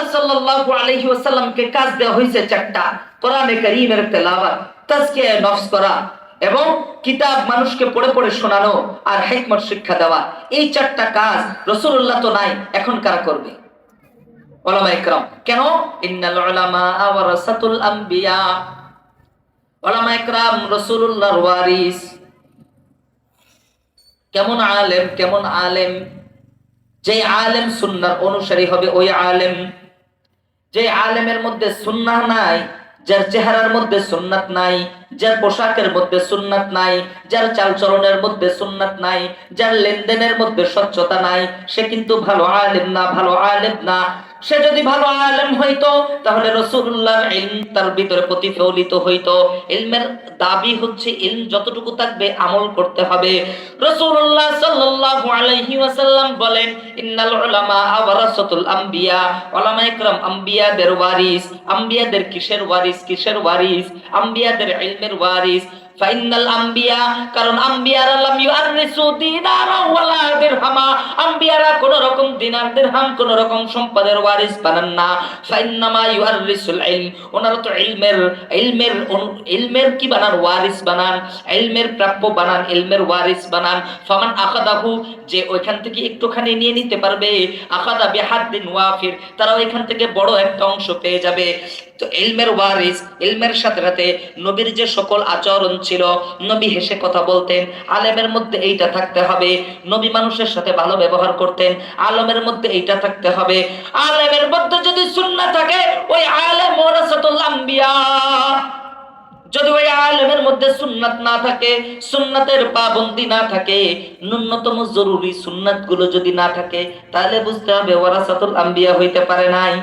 রাসূলুল্লাহ সাল্লাল্লাহু আলাইহি ওয়াসাল্লামকে কাজ দেওয়া হয়েছে চারটা। কোরআনে কারীমের তেলাওয়াত, তাজকিয়া নফস করা এবং কিতাব মানুষকে পড়ে পড়ে শোনানো আর হিকমত শিক্ষা দেওয়া। এই চারটা কাজ রাসূলুল্লাহ তো নাই, এখন কারা করবে? ওলামা ইকরাম, কেন? ইন্নাল উলামা আম্বিয়া। ওলামা ইকরাম ওয়ারিস। কেমন আলেম কেমন আলেম? যে আলেম সুন্নার অনুসারী হবে, ওই আলেম যে আলেমের মধ্যে সুন্নাহ নাই, যার চেহারার মধ্যে সুন্নাত নাই, যার পোশাকের মধ্যে সুন্নাত নাই, যার চালচলনের মধ্যে সুন্নাত নাই, যার লেনদেনের মধ্যে স্বচ্ছতা নাই, সে কিন্তু ভালো আলেম না, ভালো আলেম না। সে যদি ভালো আলেম হইতো, তাহলে রসুল্লাহ ইলম তার ভিতরে প্রতিফলিত হইতো। ইলমের দাবি হচ্ছে, ইলম যতটুকু থাকবে আমল করতে হবে। রসুল্লাহ সাল্লাল্লাহু আলাইহি ওয়াসাল্লাম বলেন, ইন্নাল ইকরাম আম্বিয়াদের ওয়ারিস। আম্বিয়াদের কিসের ওয়ারিস? কিসের ওয়ারিস? আম্বিয়াদের ইলমের ওয়ারিস। ফাইনাল আম্বিয়া, কারণ আম্বিয়ারা কোন রকম কোন রকম সম্পদের ওয়ারিস বানান না। ইউআররিসুল ইলম। তো ইলমের ইলমের ইলমের কি বানান? ওয়ারিস বানান। ইলমের প্রাপ্য বানান, ইলমের ওয়ারিস বানান। ফামান আখাদাহু, যে ওইখান থেকে একটুখানি নিয়ে নিতে পারবে। আখাদা বিহাদ্দিন ওয়াফির তারা ওইখান থেকে বড় একটা অংশ পেয়ে যাবে। তো এলমের ওয়ারিস, এলমের সাথে সাথে নবীর যে সকল আচরণ ছিল, নবী হেসে কথা বলতেন, আলেমের মধ্যে এইটা থাকতে হবে, নবী মানুষের সাথে ভালো ব্যবহার করতেন, আলমের মধ্যে এইটা থাকতে হবে। আলেমের মধ্যে যদি সুন্না থাকে, ওই আলেম আম্বিয়া। যদি ওই আলেমের মধ্যে সুন্নাত না থাকে, সুন্নাতের পাবন্দি না থাকে, ন্যূনতম জরুরি সুন্নাতগুলো যদি না থাকে, তাহলে বুঝতে হবে ওরাসাতুল আম্বিয়া হইতে পারে নাই।